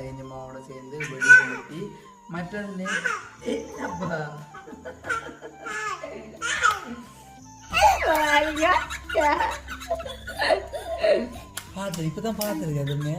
எங்கள் அம்மாவோட சேர்ந்து வெடி கொளுத்தி மற்றது அப்பா பார்த்து இப்போ தான் பார்த்துருக்கேன் அதுமே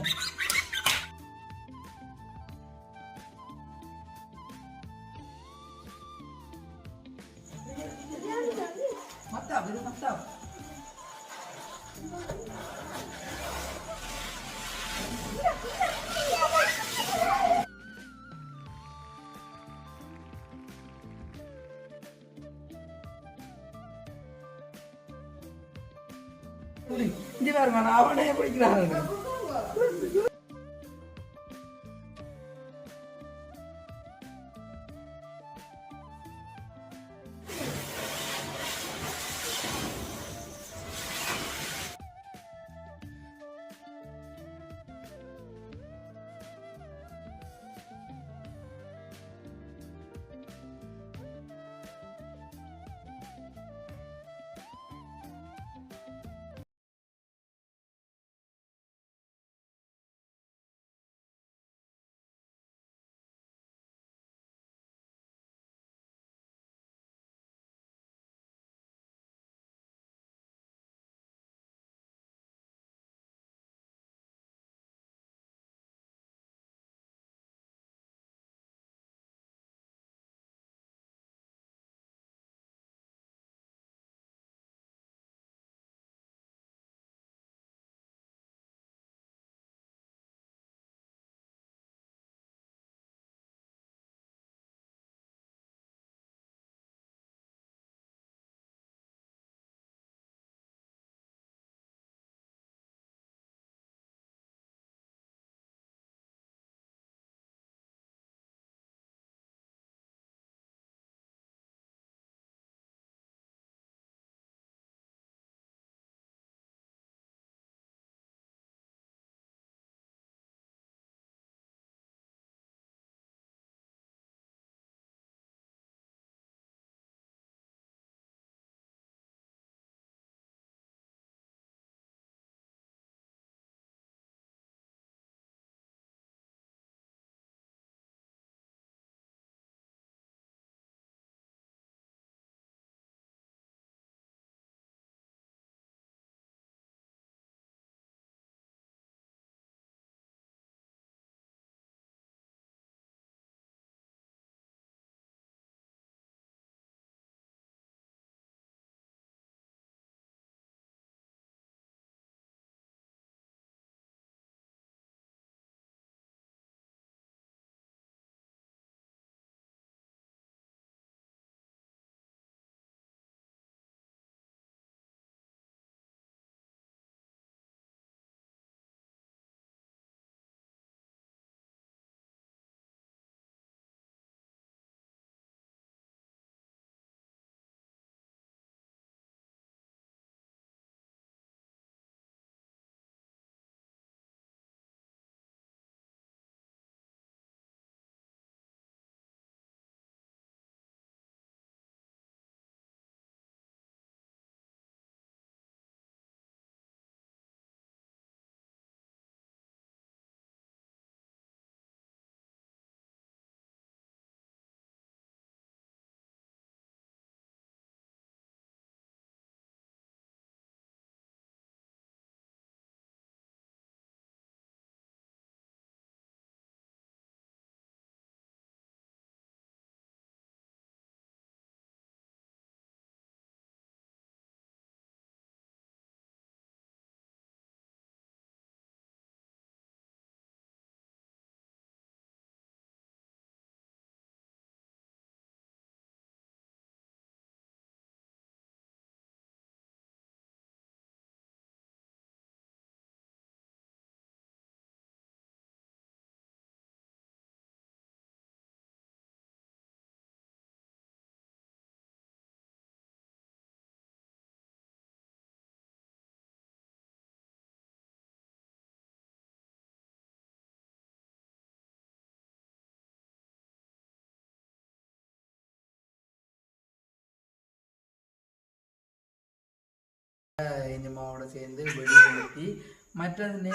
எங்கள் சேர்ந்து வெடி கொளுத்தி மற்றது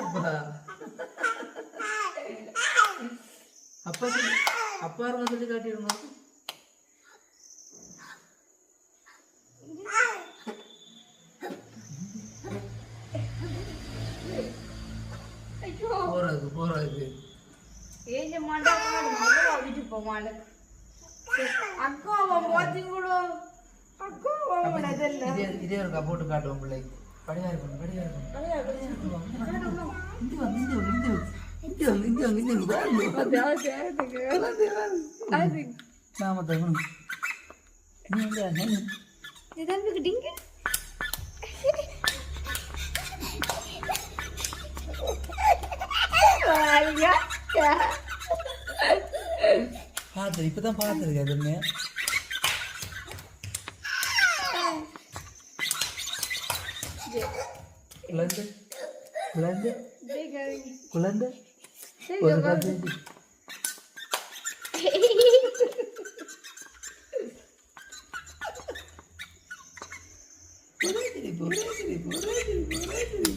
அப்பா அப்பா சொல்லி அப்பா இருக்க சொல்லி காட்டிடுங்க போறது போறது ஏஞ்ச மாட்டாங்க முதல்ல விட்டு அக்கா அவன் போத்தி கூட இதே இதே ஒரு கப்போட்டு காட்டுவோம் பிள்ளைக்கு படியா இருக்கணும் படியா இருக்கணும். இங்க வந்து நாம தகணும் பார்த்து இப்பதான் பார்த்துருக்கேன் அதுமே குழந்தை குழந்தை குழந்தை ஒரு கதை புரியுது புரியுது புரியுது புரியுது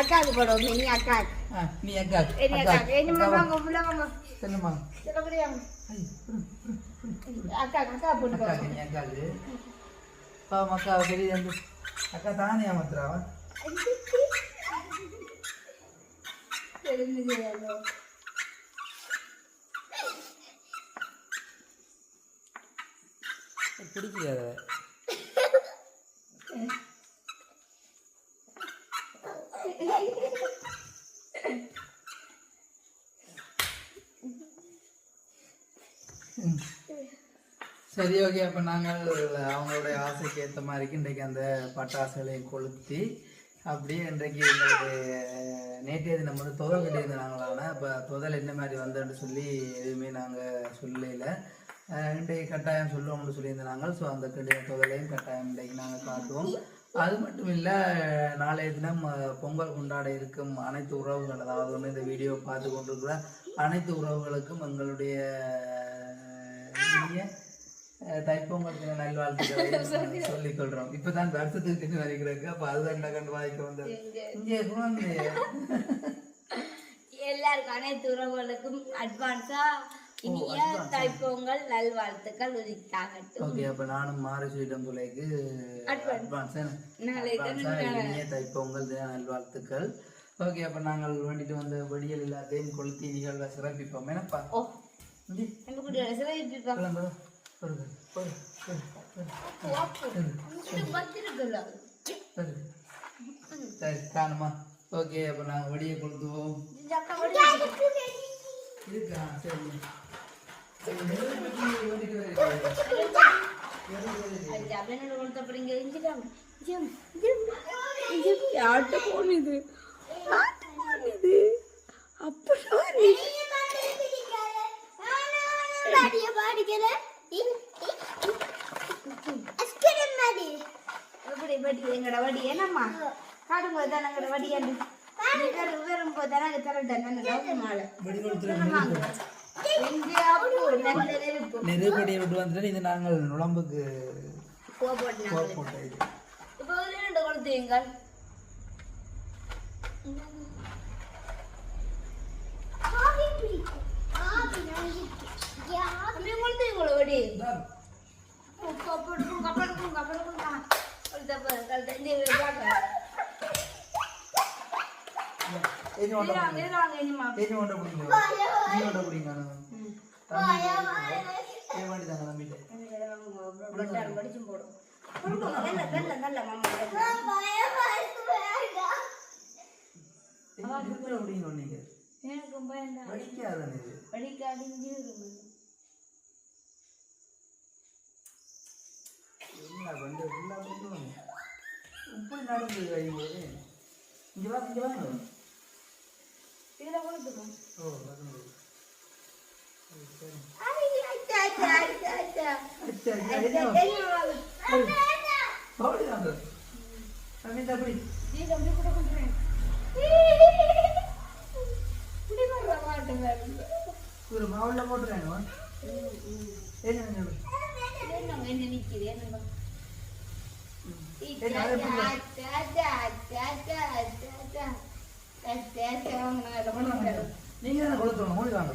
அக்காக்கு போடும் நீ அக்காக்கு ஆ, நீ அக்கா நீ அக்கா சொல்லுமா சொல்லப்படியா ஐய், அக்காக்கு அக்கா போட்டு அக்காக்கு பாவம் அக்கா பெரிய அக்கா தானே ஏமாத்துறாவா தெரிஞ்சது பிடிக்கல சரி ஓகே அப்போ நாங்கள் அவங்களுடைய ஆசைக்கு ஏற்ற மாதிரிக்கு இன்றைக்கு அந்த பட்டாசுகளையும் கொளுத்தி அப்படியே இன்றைக்கு எங்களுக்கு நேற்றைய தினம் வந்து தொதல் கட்டியிருந்தாங்களான இப்போ தொதல் என்ன மாதிரி வந்தேன்னு சொல்லி எதுவுமே நாங்கள் சொல்லல. இன்றைக்கு கட்டாயம் சொல்லுவோம்னு சொல்லியிருந்தாங்க. ஸோ அந்த கட்டிய தொதலையும் கட்டாயம் இன்றைக்கு நாங்கள் காட்டுவோம். அது மட்டும் இல்லை நாளைய தினம் பொங்கல் கொண்டாட இருக்கும் அனைத்து உறவுகள் அதாவது வந்து இந்த வீடியோ பார்த்து கொண்டிருக்கிற அனைத்து உறவுகளுக்கும் எங்களுடைய இனிய அஹ், தைப்பொங்கல் தின நல்வாழ்த்துக்களை சொல்லிக் கொள்றோம் இப்பதான் வருஷத்துக்கு வருகிறேங்க அப்ப அதுதான் கண்டு வாய்க்க வந்தது? இங்கே குழந்தை எல்லாருக்கும் அனைத்து உறவுகளுக்கும் அட்வான்ஸா இனிய தைப்பொங்கல் நல்வாழ்த்துக்கள் உரித்தாகட்டும். ஓகே அப்ப நானும் மாறி சொல்லிட்டேன் பிள்ளைக்கு அட்வான்ஸ் இனிய தைப்பொங்கல் நல்வாழ்த்துக்கள். ஓகே அப்ப நாங்கள் வேண்டிட்டு வந்த வெடியல் எல்லாத்தையும் கொளுத்தி நிகழ்வை சிறப்பிப்போம். என்னப்பா? சரி காணுமா ஓகே அப்ப நாங்கள் அக்கா வடி இருக்கா சரி சரி, நெருப்பு பத்தி வேண்டிட்டு வருகிறேன். அது அப்படின்னு கொடுத்த அப்புறம் இங்க இஞ்சிட்டாங்க ஜம் ஜம் ஜம் யார்கிட்ட போன் இது யார்கிட்ட போன் இது அப்பதான் எப்படி வடி எங்கட வடி என்னம்மா? காடுங்க தான் எங்கட வடி அண்டு வேறு வேறும் போது எனக்கு தரட்டேன் மாலை விட்டு வந்துட்டு இது நாங்கள் நுழம்புக்கு இது இப்போ ரெண்டு கொடுத்தீங்கள். கப்படும் கழுத்த கழுத்த இந்த பார்க்க ஏஞ்சி கொண்ட வாங்க இது வாங்க இனிமா ஏஞ்சி கொண்ட பிடிங்க நீ கொண்ட பிடிங்க ஏ வேண்டி தாங்க நம்பிட்டு படிச்சும் போடும் நல்ல நல்ல நல்ல மாமா இருக்கிற அப்படிங்க நீங்க எனக்கு பயந்தா படிக்காதன் இது படிக்காடிஞ்சு என்ன வந்து ஃபுல்லா பண்ணுவாங்க இப்படி நடந்து வைக்கும்போது இங்க இங்க வாங்க. இதில் ஓ வரணும். ஒரு மாவுல என்ன நீங்க தானே கொடுத்துருங்க மூடி வாங்க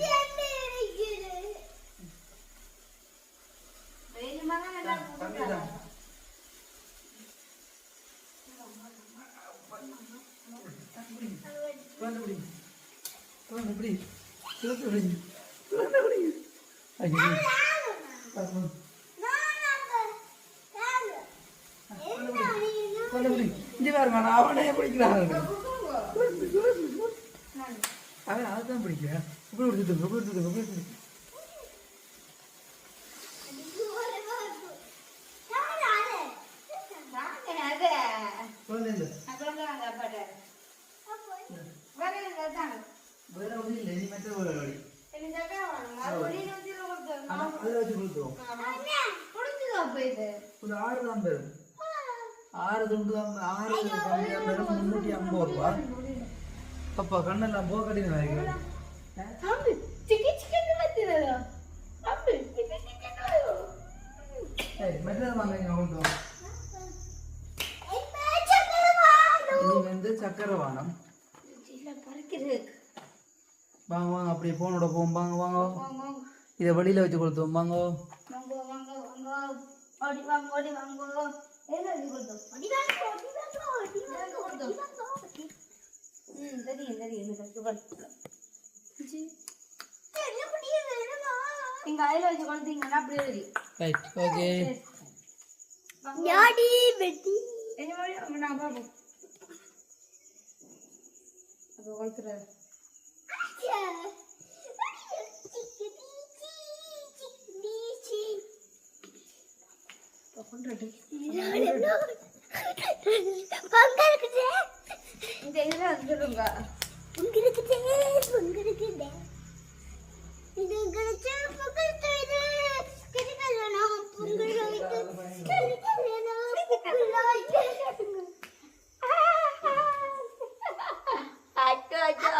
இங்க பாருங்க, அவனே பிடிக்கிறான். அவன் அதான் பிடிக்கிறேன் இப்படி கொடுத்துட்டு இப்படி கொடுத்துட்டு இப்படி கொடுத்துட்டு வாங்க, அது. குழந்தை இல்லை அப்புறம் தான் அங்க அப்பாட்ட. வரேங்க, அதான். வேற ஒன்றும் இல்லை நீ மற்ற ஒரு வழி அதில் வச்சு கொடுத்துருவோம்? ஒரு ஆறு தான் பெறும் ஆறு துண்டு தான் ஆறு கம்பி தான் பெறும் முந்நூற்றி ஐம்பது ரூபா. அப்பா கண்ணெல்லாம் போக கடினம் இருக்கு. தம்பி, சிக்கி சிக்கன் வச்சுதோ? தம்பி, சிக்கி சிக்கன் வச்சுதோ? சரி மெட்டல் வாங்க இங்கே கொண்டு வாங்க. இனி வந்து சக்கரை வானம் இல்ல, பறக்குது. வாங்க வாங்க அப்படியே போனோட போவோம் வாங்க. வாங்க வாங்க, வாங்க. இதை வெளியில்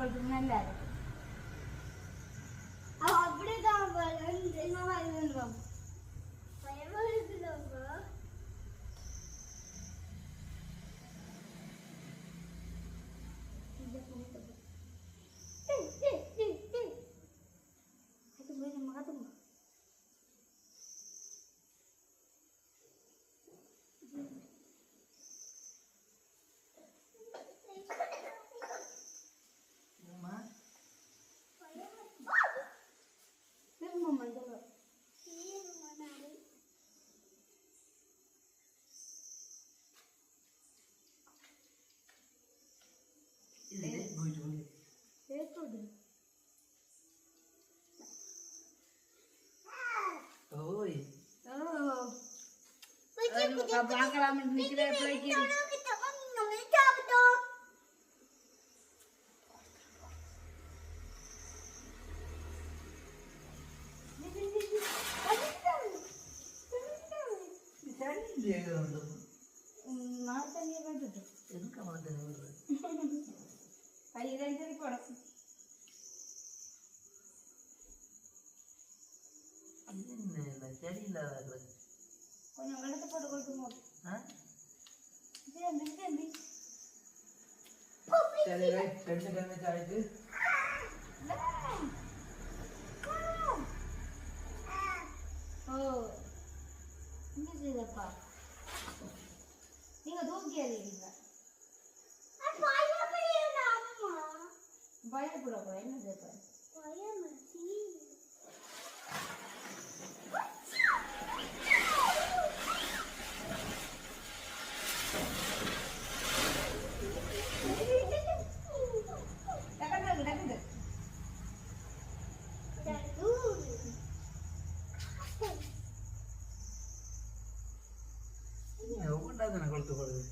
எனக்கா வச்சு கொடுத்துங்க நல்லா இருக்கு அவ அப்படிதான் வளர்ந்து என்னவா இருந்தான் பயமா இருக்குதாங்க அது போய் நம்ம கற்றுக்கணும் பார்க்கலாம் நிக்கிற பிள்ளைக்கு சரி இல்லையே வந்து நான் தண்ணியை கட்டுட்டு எதுக்கு மாட்டேன் கையில சரி போடும் இது என்ன இந்த செடி இல்லாத கொஞ்சம் எடுத்து போட்டு கொடுத்து போது ஆ சேர்ந்து சேர்ந்து சரி ரைட் ரெண்டு டேமேஜ் ஆயிட்டு ஓ இங்க செய்தப்பா நீங்க தூக்கி அறிவீங்க பயப்படக்கூடாது என்ன செய்ப்ப டக்குனு டக்குனு ஒவ்வொன்றா தானே கொளுத்து போடுது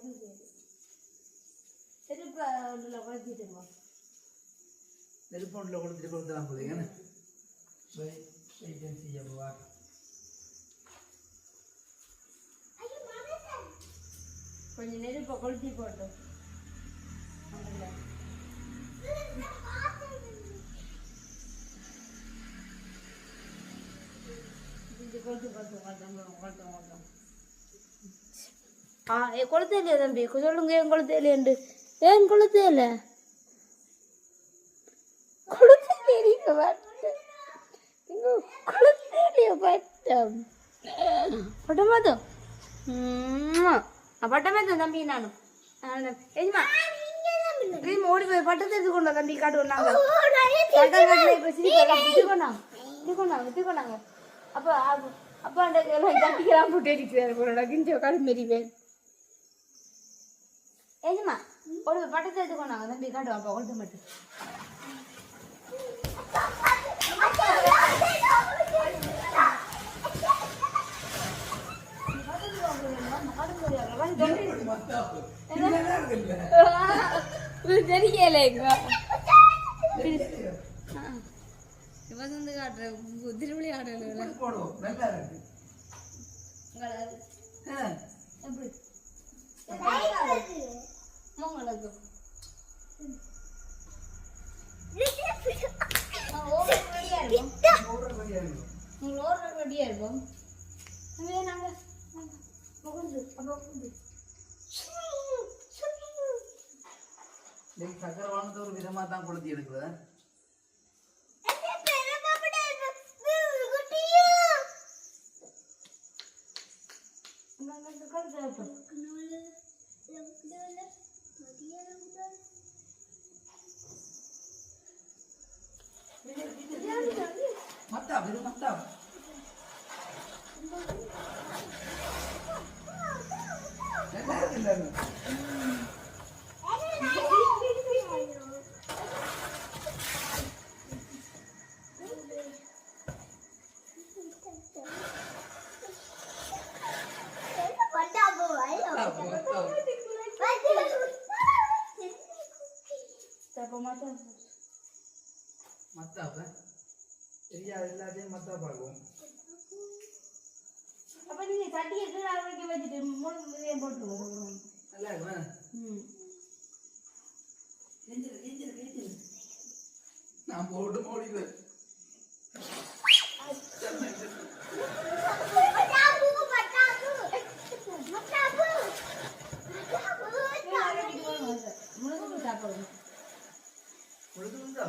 திருப்பதி நகல் சரி திருப்ப ஒன்றில் குழச்சிட்டுங்க நெருப்பொண்டில் கொடுத்துட்டு கொடுத்துலாம் போதுங்க வெயிட் அண்ட் see அப்போ வா கொஞ்சம் நெருப்பை கொளுத்தி போட்டோம் அதில் இது கொளுத்து கொளுத்து கொளுத்தம் கொளுத்தம் கொளுத்தம் ஆ ஏ கொளுத்தே இல்லையா தம்பி சொல்லுங்க ஏன் கொளுத்தே இல்லையாண்டு ஏன் கொளுத்தே இல்லை கொளுத்தே இல்லையா பட்டம் இங்க கொளுத்தே இல்லையா பட்டம் பட்டமாதம் பட்டமாதம் தம்பி நானும் ஏமா கிரீம் ஓடி போய் பட்டத்தை எடுத்துக்கொண்டா தம்பி காட்டில் இப்போ சிரிக்கலாம் எடுத்துக்கொண்டாங்க எடுத்துக்கொண்டாங்க எடுத்துக்கொண்டாங்க அப்போ அப்பா அந்த கட்டிக்கலாம் போட்டு அடிக்கிறாரு போறோட கிஞ்சி உட்காந்து மெரிவேன் ஏஜமா ஒரு பட்டத்தை எடுத்துக்கொண்டாங்க தம்பி காட்டுவோம் அப்பா கொண்டு மட்டும் தெரியலைங்க இவன் வந்து காட்டுறேன் திருவிழி போடுவோம். நல்லா இருக்கு. எப்படி? உங்களுக்கு ஓவர் ஒரு விதமா தான் கொளுத்தி எடுக்குது Thank you. வைப்போம் மத்தா இது மத்தா. நல்லா மட்டும் மத்தாப்ப? தெரியாது எல்லாத்தையும் மத்தா பார்க்கும் அப்போ நீங்கள் சட்டியை கீழே வைக்க வச்சுட்டு மூணு இதையும் போட்டுருவோம் நல்லா இருக்குமா? ம். நான் போட்டு ஓடிடுவேன் முடிஞ்சுதா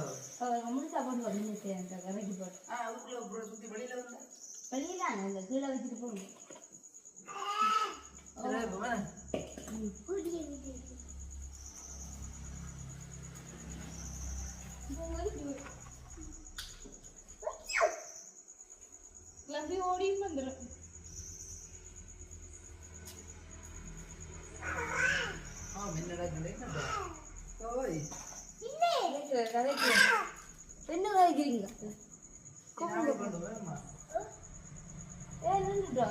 முழு சாப்பாடு வந்து அந்த கரைக்கு போட்டு. வெளியில அந்த கீழே வச்சுட்டு வேணா. கிளம்பி ஓடியும் வந்துடும் கிடைக்கா ஓய். என்ன கதைக்கிறீங்க. ஏ நின்றுட்டா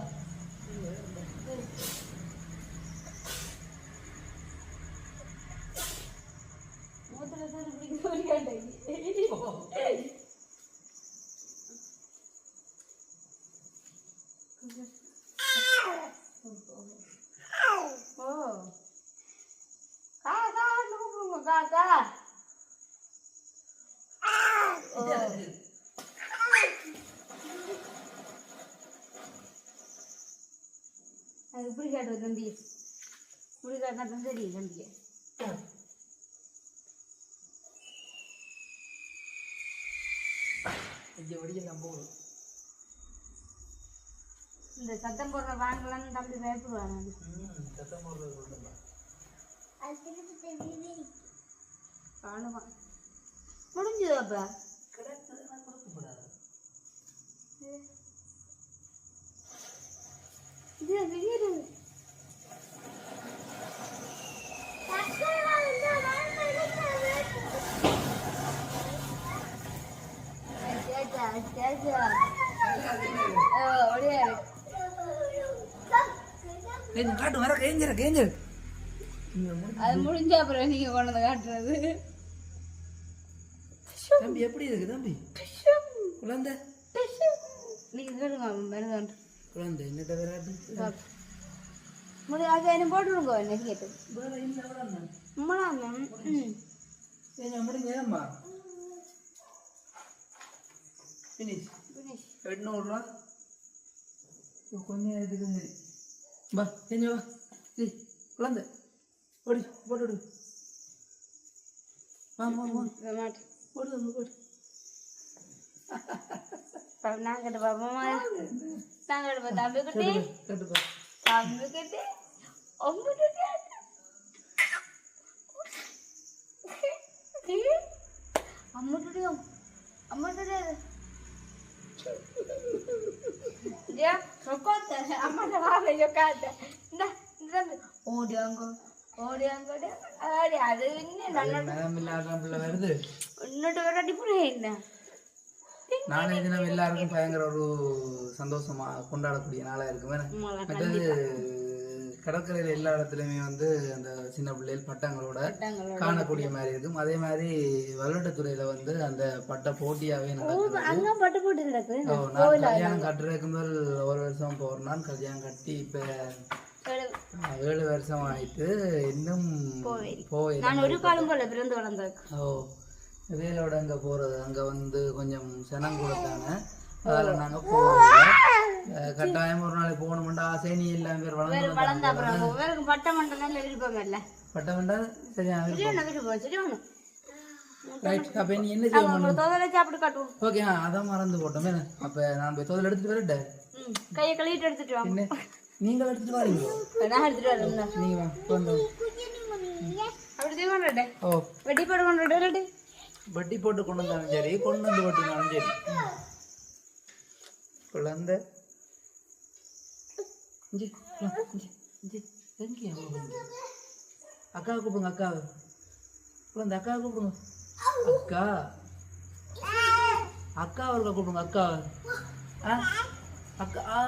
மூத்துல தான் பிடிக்க முடியாண்டாங்க ஓ காக்கா கூப்பிடுங்க காக்கா ஓ அது இப்படி இப்படி காட்டினா தான் தெரியும் தம்பிக்கு இங்க வெளிய நம்ம போகணும். இந்த சத்தம் போடுற வாங்கலாம்னு தம்பி பயப்படுவாங்க சத்தம் போடுறது சொல்லுங்க. காணுவான் முடிஞ்சது அப்ப கிடக்குதுன்னா கொடுக்கக்கூடாது. இது வெளியே ஏய், நீ காட்டு வர கேஞ்சிர கேஞ்சிர அது முடிஞ்ச அப்புறம் நீங்க கொண்டு வந்து காட்டுறது. தம்பி எப்படி இருக்கு தம்பி? குழந்தை? நீங்க கேளுங்க மருதாண்டு குழந்தை என்னட்ட முடி அது என்ன போட்டுருங்க என்ன கேட்டு வேற என்ன விடாம உம்மலாம் ம் ஏன் முடிஞ்சேம்மா ஃபினிஷ் finish. எட்நூறுரூவா கொஞ்சம் நேரத்துக்கு சரி வா கொஞ்சம் வா சரி குழந்தை ஓடி போட்டு விடு போடு தம்பி, போடு பாப்பா, நான் கிட்ட பாப்போமா நான் கிட்ட. பா தம்பி குட்டி. தம்பி குட்டி ஒம்பு குட்டி அம்மா குட்டியும் அம்மா குட்டி Ya, சொக்கோத்த அம்மாட்ட வாங்க சொக்காத்த இந்த இந்த தம்பி. ஓடியாங்க ஓடியாங்க ஆடி அது இன்னும் நன்னோட மேடம் இல்லாத பிள்ளை வருது. இன்னொட்டு விரட்டி போறேன் என்ன? நாளைய தினம் எல்லாருக்கும் பயங்கர ஒரு சந்தோஷமா கொண்டாடக்கூடிய நாளா இருக்கு வேணா உங்களை மற்றது கடற்கரையில் எல்லா இடத்துலையுமே வந்து அந்த சின்ன பிள்ளைகள் பட்டங்களோட காணக்கூடிய மாதிரி இருக்கும். அதே மாதிரி விளையாட்டுத்துறையில வந்து அந்த பட்ட போட்டியாவே நான் கல்யாணம் கட்டுறதுக்கு முதல் ஒரு வருஷம் போறேன் கல்யாணம் கட்டி இப்ப ஏழு. வருஷம் ஆயிட்டு இன்னும் போய் நான் ஒரு காலம் போல பிறந்து வளர்ந்ததுக்கு. ஓ வேலோட அங்க போறது. அங்க வந்து கொஞ்சம் சனம் கொடுத்தாங்க. அதில் நாங்க போகல. அஹ், கட்டாயம் ஒரு நாளைக்கு போகணுமெண்டா ஆசை நீ எல்லாம் பேர் வளர்ந்து வளர்ந்த அப்புறம் வேறு பட்ட மண்டம் நல்ல விருப்பம் இல்ல? பட்ட வேண்டாம் சரியா விருப்பம் ரைட் அப்ப நீ என்ன செய்ய காட்டுவோம். ஓகே ஆ அதான் மறந்து போட்டோமே. அப்ப நான் போய் தோதல் எடுத்துட்டு வரட்டேன் கையை கழுவிட்டு எடுத்துட்டு வாங்க நீங்கள் எடுத்துட்டு வரீங்க? நான் எடுத்துட்டு வரேன் நீங்க வா வந்து அப்படி தீவன் ஓ. வெட்டி கொண்டு விட்டு போட்டு கொண்டு வந்தாலும் சரி கொண்டு வந்து வட்டினாலும் சரி. குழந்தை. இஞ்சி, இஞ்சி. எங்கேயா குழந்தை? அக்காவை கூப்பிடுங்க அக்காவை குழந்தை அக்காவை கூப்பிடுங்க. அக்கா. அக்காவை இருக்க கூப்பிடுங்க அக்காவை ஆ? அக்கா ஆ.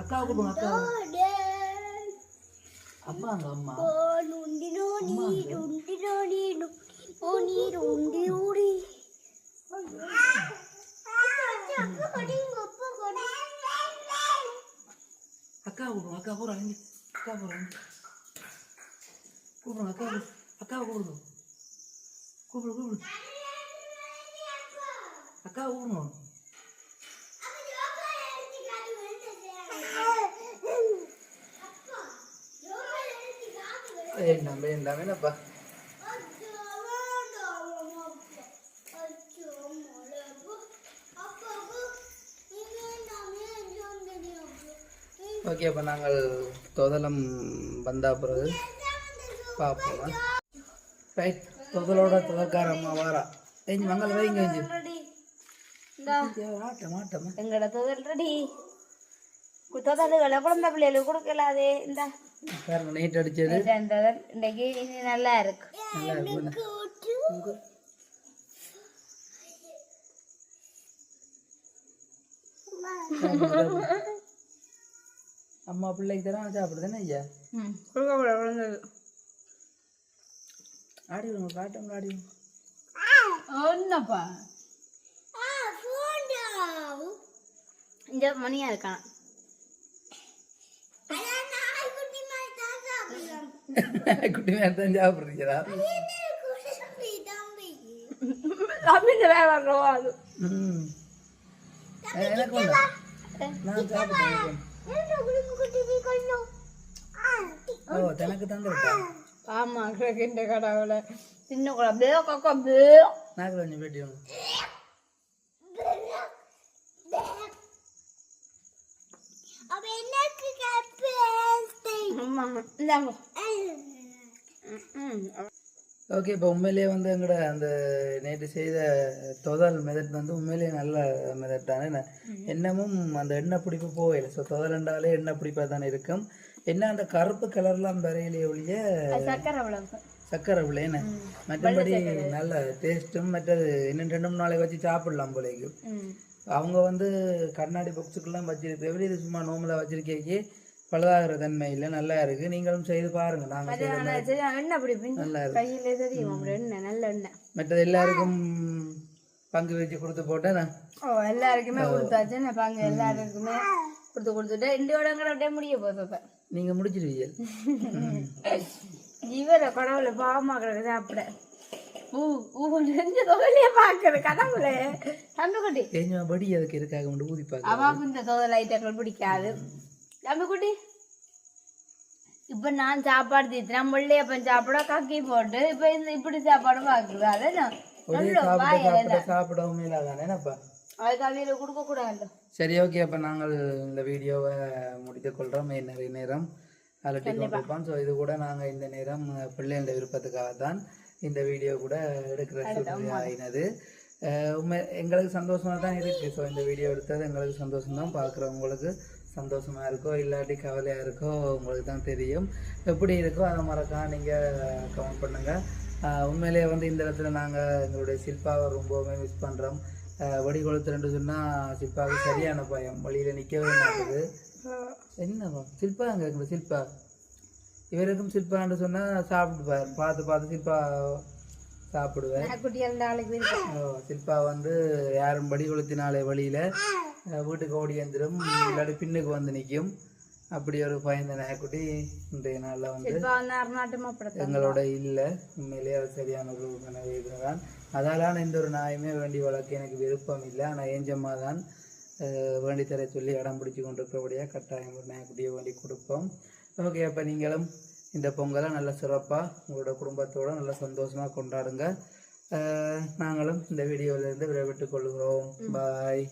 அக்காவை கூப்பிடுங்க அக்காவை அம்மா அங்க அம்மா அம்மா அங்க. அக்கா கூப்பிடுங்க அக்கா போறாங்க இங்க அக்கா போறாங்க கூப்பிடுங்க அக்கா கூப்பிடு. அக்காவை கூப்பிடுங்க கூப்பிடு கூப்பிடு அக்கா ஊணும் வேண்டாம் வேண்டாம் என்னப்பா ஓகே அப்போ நாங்கள் தொதலம் வந்தா பிறகு பார்ப்போமா. ரைட் தொதலோட தொதற்கார அம்மா வாரா ஏஞ்சி மங்கள வைங்க ஏஞ்சி ரெடி. இந்தா. மாட்டேன் மாட்டேம்மா எங்கட தொழில் ரெடி. தொதலுகளை குழந்தை பிள்ளைகளுக்கு கொடுக்கலாதே. இந்த. பாருங்க நைட் அடிச்சது. இன்னைக்கு நல்லா இருக்கு. நல்லா இருக்கு உங்க- அம்மா பிள்ளைக்கு தரேன் சாப்பிடுதானே ஐயா? ம். கொடுக்க குழந்தை ஆடி விடுங்க காட்டுங்க ஆடி விடுங்க. என்னப்பா? இந்த மணியா இருக்கான் குட்டி மேலே தான் சாப்பிட்றீங்களா? அப்படின்னு வேற அது. ம். எனக்கு நான் சாப்பிட்டேன் ஓ தனக்கு தந்துவிட்டா ஆமா கிட்ட கடவுளை சின்ன குழம்பு கொக்கோ நாக்கு கொஞ்சம் பேட்டி ஒன்று ஆமா இந்தாங்க ம் ஓகே இப்போ உண்மையிலேயே வந்து எங்களோட அந்த நேற்று செய்த தொதல் மெதட் வந்து உண்மையிலேயே நல்ல மெதட் தானே? என்ன என்னமும் அந்த எண்ணெய் பிடிப்பு போகல. ஸோ தொதலண்டாலே எண்ணெய் பிடிப்பாக தானே இருக்கும். என்ன அந்த கருப்பு கலர்லாம் வரையிலே ஒழிய சக்கரை விளையன மற்றபடி நல்ல டேஸ்ட்டும் மற்றது இன்னும் ரெண்டு மூணு நாளைக்கு வச்சு சாப்பிடலாம் போலேக்கு அவங்க வந்து கண்ணாடி பாக்ஸுக்கெல்லாம் வச்சிருக்கு எப்படி இது சும்மா நோமலாக வச்சிருக்கேக்கி? பழுதாகிற தன்மை இல்லை நல்லா இருக்கு. நீங்களும் செய்து பாருங்க. நாங்கள் நல்லா இருக்கு. நல்ல எண்ணெய். மற்றது எல்லாருக்கும் பங்கு வச்சு கொடுத்து போட்டேன். ஓ எல்லாருக்குமே கொடுத்தாச்சு. நான் பாங்க? எல்லாருக்குமே கொடுத்து கொடுத்துட்டு ரெண்டு இடங்கிற அப்படியே முடிய போகுது இப்ப. நீங்கள் முடிச்சிருவீங்க. இவரை கடவுளை பாவமா கிடக்கு சாப்பிட ஊ ஊ நெஞ்ச தொகையிலே பாக்குறது கடவுளே. தம்பிக்குட்டி ஏஞ்சா படி அதுக்கு இருக்காக மட்டும் ஊதி பார்க்க அவாவுக்கு இந்த தொகை ஐட்டங்கள் பிடிக்காது தம்பிக்குட்டி இப்ப நான் சாப்பாடு தீத்துறேன். முள்ளையப்பன் சாப்பிட கக்கி போட்டு இப்ப இந்த இப்படி சாப்பாடு பாக்குது அதான் சாப்பிடவும் இல்லாதானே என்னப்பா அதுக்கு அவையில கொடுக்க கூடாது. சரி ஓகே அப்போ நாங்கள் இந்த வீடியோவை முடித்துக் கொள்கிறோம் நிறைய நேரம் அலட்டி கொண்டிருப்போம் ஸோ இது கூட நாங்கள் இந்த நேரம் பிள்ளைகளோட விருப்பத்துக்காக தான் இந்த வீடியோ கூட எடுக்கிற சூழ்நிலை ஆயினது. உண்மை எங்களுக்கு சந்தோஷமா தான் இருக்கு. ஸோ இந்த வீடியோ எடுத்தது எங்களுக்கு சந்தோஷம் தான் பார்க்குறவங்களுக்கு சந்தோஷமா இருக்கோ இல்லாட்டி கவலையாக இருக்கோ உங்களுக்கு தான் தெரியும். எப்படி இருக்கோ அதை மறக்காம நீங்கள் கமெண்ட் பண்ணுங்கள் உண்மையிலேயே வந்து இந்த இடத்துல நாங்கள் எங்களுடைய சில்பாவை ரொம்பவுமே மிஸ் பண்ணுறோம் வடி கொளுத்துறேன்னு சொன்னால் சில்பாவுக்கு சரியான பயம். வழியில் நிற்கவே மாட்டுது. என்னவா சில்பா அங்கே இருக்கிற சில்பா. இவருக்கும் சில்பான்னு சொன்னால் சாப்பிடுவார் பார்த்து பார்த்து சில்பா சாப்பிடுவேன். இருக்கு சில்பா வந்து யாரும் படி கொளுத்தினாலே வழியில் வீட்டுக்கு ஓடி வந்துடும் இல்லாட்டி பின்னுக்கு வந்து நிற்கும் அப்படி ஒரு பயந்த நாய்க்குட்டி இன்றைய நாளில் வந்து எங்களோட இல்லை. உண்மையிலேயே அது சரியான ஒரு மனைவி தான் அதாலான எந்த ஒரு நாயுமே வேண்டி வளர்க்க எனக்கு விருப்பம் இல்லை. ஆனால் ஏஞ்சம்மா தான் வேண்டி தர சொல்லி இடம் பிடிச்சி கொண்டிருக்கிறபடியாக கட்டாயம் ஒரு நாய்க்குட்டியை வேண்டி கொடுப்போம். ஓகே அப்போ நீங்களும் இந்த பொங்கலை நல்ல சிறப்பாக உங்களோட குடும்பத்தோட நல்ல சந்தோஷமாக கொண்டாடுங்க. நாங்களும் இந்த வீடியோவிலேருந்து விடைபெற்றுக் கொள்கிறோம். பாய்